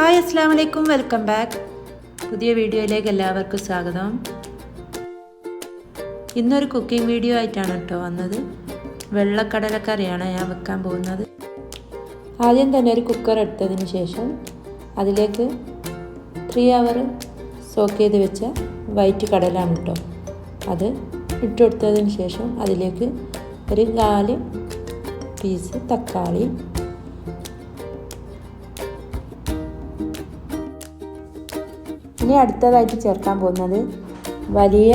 Hi അസ്സാം വലൈക്കും welcome back. പുതിയ വീഡിയോയിലേക്ക് എല്ലാവർക്കും സ്വാഗതം. ഇന്നൊരു കുക്കിംഗ് വീഡിയോ ആയിട്ടാണ് കേട്ടോ വന്നത്. വെള്ളക്കടലക്കറിയാണ് ഞാൻ വെക്കാൻ പോകുന്നത്. ആദ്യം തന്നെ ഒരു കുക്കർ എടുത്തതിന് ശേഷം അതിലേക്ക് ത്രീ അവർ സോക്ക് ചെയ്ത് വെച്ച വൈറ്റ് കടലാണ് കേട്ടോ. അത് ഇട്ടുകൊടുത്തതിന് ശേഷം അതിലേക്ക് ഒരു കാൽ പീസ് തക്കാളി ഇനി അടുത്തതായിട്ട് ചേർക്കാൻ പോകുന്നത് വലിയ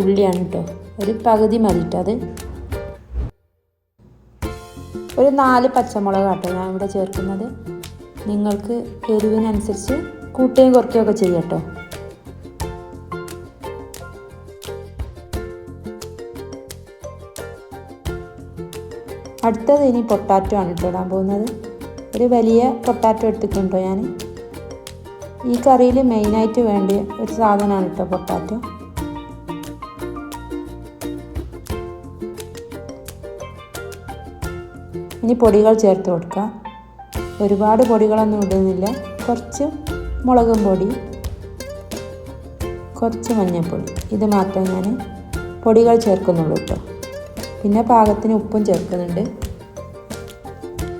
ഉള്ളിയാണ് കേട്ടോ ഒരു പകുതി മതിട്ടോ അത്. ഒരു നാല് പച്ചമുളക് കേട്ടോ ഞാൻ ഇവിടെ ചേർക്കുന്നത്. നിങ്ങൾക്ക് എരിവിനനുസരിച്ച് കൂട്ടുകയും കുറയ്ക്കുകയൊക്കെ ചെയ്യാം കേട്ടോ അടുത്തത് ഇനി പൊട്ടാറ്റോ ആണ് ഇട്ടിടാൻ പോകുന്നത്. ഒരു വലിയ പൊട്ടാറ്റോ എടുത്തിട്ടുണ്ടോ ഞാൻ ഈ കറിയിൽ മെയിനായിട്ട് വേണ്ട ഒരു സാധനമാണ് കേട്ടോ പൊട്ടാറ്റോ. ഇനി പൊടികൾ ചേർത്ത് കൊടുക്കാം. ഒരുപാട് പൊടികളൊന്നും ഇടുന്നില്ല. കുറച്ച് മുളകും പൊടി കുറച്ച് മഞ്ഞൾപ്പൊടി. ഇത് മാത്രമേ ഞാൻ പൊടികൾ ചേർക്കുന്നുള്ളൂ കേട്ടോ പിന്നെ പാകത്തിന് ഉപ്പും ചേർക്കുന്നുണ്ട്.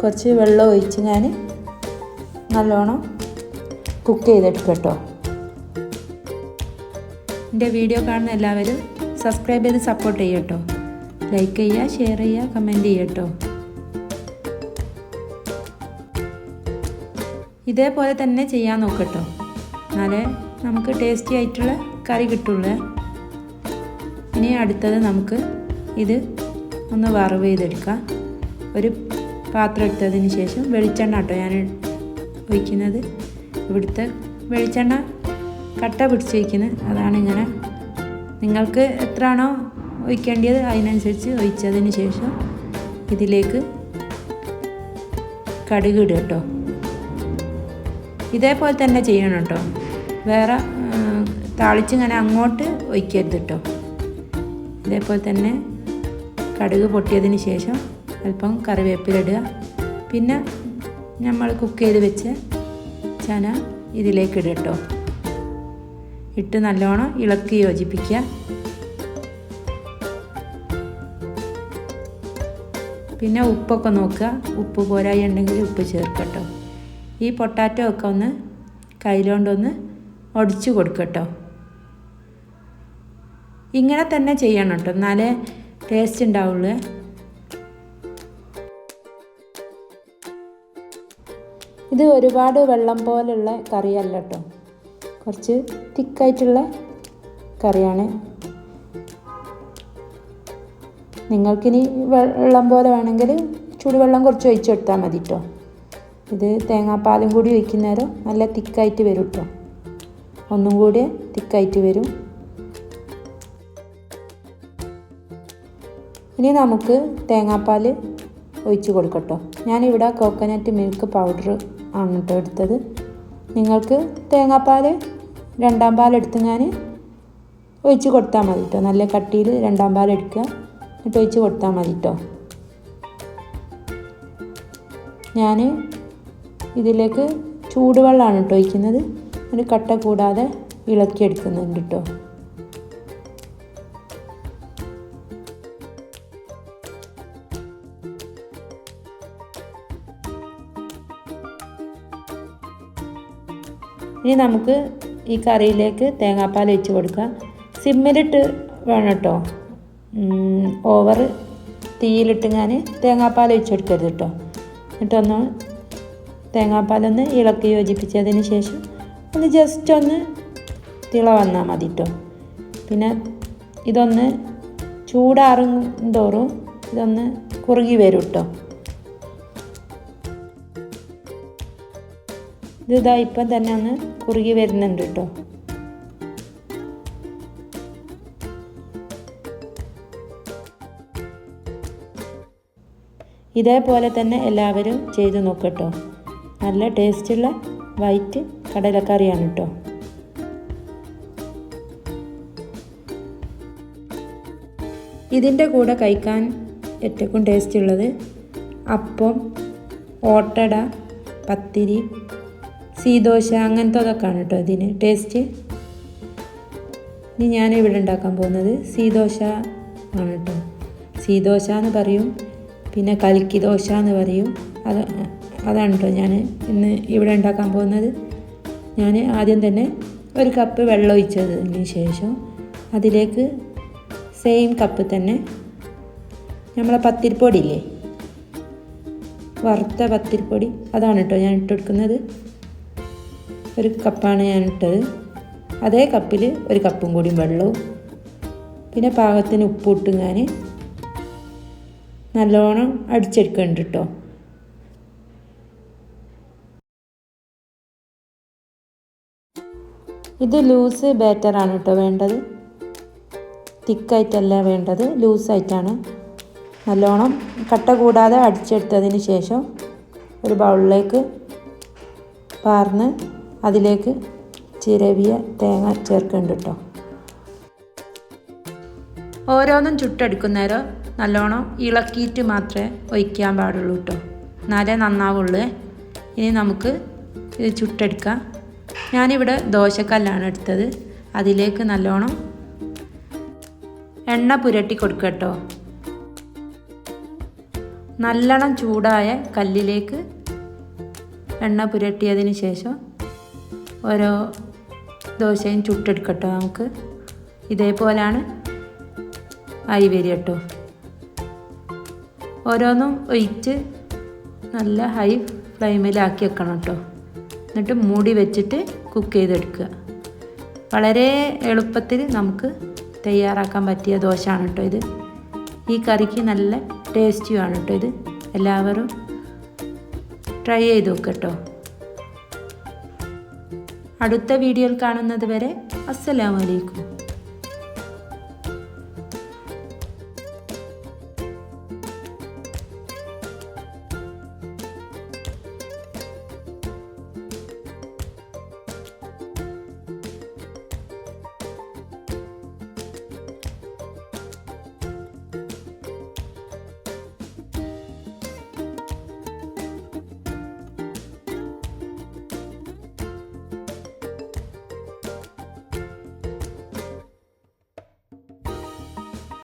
കുറച്ച് വെള്ളം ഒഴിച്ച് ഞാൻ നല്ലോണം കുക്ക് ചെയ്തെടുക്കുക കേട്ടോ. എന്റെ വീഡിയോ കാണുന്ന എല്ലാവരും സബ്സ്ക്രൈബ് ചെയ്ത് സപ്പോർട്ട് ചെയ്യുക കേട്ടോ. ലൈക്ക് ചെയ്യുക ഷെയർ ചെയ്യുക കമന്റ് ചെയ്യുക കേട്ടോ. ഇതേപോലെ തന്നെ ചെയ്യാൻ നോക്കട്ടോ എന്നാലേ നമുക്ക് ടേസ്റ്റി ആയിട്ടുള്ള കറി കിട്ടുള്ളൂ. ഇനി അടുത്തത് നമുക്ക് ഇത് ഒന്ന് വറവ് ചെയ്തെടുക്കാം. ഒരു പാത്രം എടുത്തതിന് ശേഷം വെളിച്ചെണ്ണ കേട്ടോ ഞാൻ ഒഴിക്കുന്നത്. ഇവിടുത്തെ വെളിച്ചെണ്ണ കട്ട പിടിച്ച് വയ്ക്കുന്നത് അതാണ് ഇങ്ങനെ. നിങ്ങൾക്ക് എത്രയാണോ ഒഴിക്കേണ്ടത് അതിനനുസരിച്ച് ഒഴിച്ചതിന് ശേഷം ഇതിലേക്ക് കടുക് ഇടുക കേട്ടോ. ഇതേപോലെ തന്നെ ചെയ്യണം കേട്ടോ. വേറെ താളിച്ചിങ്ങനെ അങ്ങോട്ട് ഒഴിക്കരുത് കേട്ടോ. ഇതേപോലെ തന്നെ കടുക് പൊട്ടിയതിന് ശേഷം അല്പം കറിവേപ്പിലിടുക പിന്നെ നമ്മൾ കുക്ക് ചെയ്ത് വെച്ച ചന ഇതിലേക്ക് ഇടട്ടോ ഇട്ട് നല്ലോണം ഇളക്കി യോജിപ്പിക്കുക. പിന്നെ ഉപ്പൊക്കെ നോക്കുക. ഉപ്പ് പോരായി ഉണ്ടെങ്കിൽ ഉപ്പ് ചേർക്കട്ടോ. ഈ പൊട്ടാറ്റോ ഒക്കെ ഒന്ന് കയ്യിലോണ്ടൊന്ന് ഒടിച്ചു കൊടുക്കട്ടോ. ഇങ്ങനെ തന്നെ ചെയ്യണം കേട്ടോ. എന്നാലേ ടേസ്റ്റ് ഉണ്ടാവുള്ളൂ. ഇത് ഒരുപാട് വെള്ളം പോലുള്ള കറിയല്ല കേട്ടോ കുറച്ച് തിക്കായിട്ടുള്ള കറിയാണ്. നിങ്ങൾക്കിനി വെള്ളം പോലെ വേണമെങ്കിൽ ചൂടുവെള്ളം കുറച്ച് ഒഴിച്ചു കൊടുത്താൽ മതി കേട്ടോ ഇത് തേങ്ങാപ്പാലും കൂടി ഒഴിക്കുന്നേരം നല്ല തിക്കായിട്ട് വരും കേട്ടോ ഒന്നും കൂടി തിക്കായിട്ട് വരും. ഇനി നമുക്ക് തേങ്ങാപ്പാൽ ഒഴിച്ച് കൊടുക്കട്ടോ. ഞാനിവിടെ കോക്കനട്ട് മിൽക്ക് പൗഡർ ആണ് എടുത്തത്. നിങ്ങൾക്ക് തേങ്ങാപ്പാൽ രണ്ടാം പാലെടുത്ത് ഞാൻ ഒഴിച്ച് കൊടുത്താൽ മതി കേട്ടോ നല്ല കട്ടിയിൽ രണ്ടാം പാലെടുക്കുക എന്നിട്ട് ഒഴിച്ച് കൊടുത്താൽ മതി കേട്ടോ ഞാൻ ഇതിലേക്ക് ചൂടുവെള്ളമാണ് കേട്ടോ ഒഴിക്കുന്നത്. ഒരു കട്ട കൂടാതെ ഇളക്കി ഇളക്കിയെടുക്കുന്നുണ്ട് കേട്ടോ ഇനി നമുക്ക് ഈ കറിയിലേക്ക് തേങ്ങാപ്പാൽ ഒഴിച്ച് കൊടുക്കാം. സിമ്മിലിട്ട് വേണം കേട്ടോ. ഓവർ തീയിലിട്ട് ഞാൻ തേങ്ങാപ്പാൽ ഒഴിച്ച് കൊടുക്കരുത് കേട്ടോ. എന്നിട്ടൊന്ന് തേങ്ങാപ്പാലൊന്ന് ഇളക്കി യോജിപ്പിച്ചതിന് ശേഷം ഒന്ന് ജസ്റ്റ് ഒന്ന് തിള വന്നാൽ മതി കേട്ടോ. പിന്നെ ഇതൊന്ന് ചൂടാറും തോറും ഇതൊന്ന് കുറുകി വരും കേട്ടോ. ഇതാ ഇപ്പം തന്നെ ഒന്ന് കുറുകി വരുന്നുണ്ട് കേട്ടോ. ഇതേപോലെ തന്നെ എല്ലാവരും ചെയ്ത് നോക്കട്ടോ നല്ല ടേസ്റ്റുള്ള വൈറ്റ് കടലക്കറിയാണ് കേട്ടോ. ഇതിന്റെ കൂടെ കഴിക്കാൻ ഏറ്റവും ടേസ്റ്റ് ഉള്ളത് അപ്പം ഓട്ടട പത്തിരി സീദോശ അങ്ങനത്തെ അതൊക്കെയാണ് കേട്ടോ ഇതിന്. ടേസ്റ്റ് ഇനി ഞാൻ ഇവിടെ ഉണ്ടാക്കാൻ പോകുന്നത് സീദോശ ആണ് കേട്ടോ. സീദോശ എന്ന് പറയും പിന്നെ കലക്കി ദോശ എന്ന് പറയും. അത് അതാണ് കേട്ടോ ഞാൻ ഇന്ന് ഇവിടെ ഉണ്ടാക്കാൻ പോകുന്നത്. ഞാൻ ആദ്യം തന്നെ ഒരു കപ്പ് വെള്ളം ഒഴിച്ചതിന് ശേഷം അതിലേക്ക് സെയിം കപ്പ് തന്നെ നമ്മളെ പത്തിരിപ്പൊടി ഇല്ലേ? വറുത്ത പത്തിരിപ്പൊടി. അതാണ് കേട്ടോ ഞാൻ ഇട്ടെടുക്കുന്നത് ഒരു കപ്പാണ് ഞാൻ ഇട്ടത് അതേ കപ്പിൽ ഒരു കപ്പും കൂടി വെള്ളവും പിന്നെ പാകത്തിന് ഉപ്പിട്ടും ഞാൻ നല്ലോണം അടിച്ചെടുക്കുന്നുണ്ട് കേട്ടോ. ഇത് ലൂസ് ബാറ്ററാണ് കേട്ടോ വേണ്ടത്. തിക്കായിട്ടല്ല വേണ്ടത് ലൂസായിട്ടാണ്. നല്ലോണം കട്ട കൂടാതെ അടിച്ചെടുത്തതിന് ശേഷം ഒരു ബൗളിലേക്ക് പാർന്ന് അതിലേക്ക് ചിരവിയ തേങ്ങ ചേർക്കുന്നുണ്ട് കേട്ടോ ഓരോന്നും ചുട്ടെടുക്കുന്നേരം നല്ലോണം ഇളക്കിയിട്ട് മാത്രമേ ഒഴിക്കാൻ പാടുള്ളൂ കേട്ടോ എന്നാലേ നന്നാവുള്ളൂ. ഇനി നമുക്ക് ഇത് ചുട്ടെടുക്കാം. ഞാനിവിടെ ദോശക്കല്ലാണ് എടുത്തത്. അതിലേക്ക് നല്ലോണം എണ്ണ പുരട്ടി കൊടുക്കുക കേട്ടോ നല്ലോണം ചൂടായ കല്ലിലേക്ക് എണ്ണ പുരട്ടിയതിന് ശേഷം ഓരോ ദോശയും ചുട്ടെടുക്കട്ടോ നമുക്ക്. ഇതേപോലാണ് അരി വരിക കേട്ടോ. ഓരോന്നും ഒഴിച്ച് നല്ല ഹൈ ഫ്ലെയിമിലാക്കി വെക്കണം കേട്ടോ. എന്നിട്ട് മൂടി വെച്ചിട്ട് കുക്ക് ചെയ്തെടുക്കുക. വളരെ എളുപ്പത്തിൽ നമുക്ക് തയ്യാറാക്കാൻ പറ്റിയ ദോശയാണ് കേട്ടോ ഇത്. ഈ കറിക്ക് നല്ല ടേസ്റ്റിയുമാണ് കേട്ടോ ഇത്. എല്ലാവരും ട്രൈ ചെയ്ത് നോക്കുക കേട്ടോ. അടുത്ത വീഡിയോയിൽ കാണുന്നത് വരെ അസ്സലാമലൈക്കും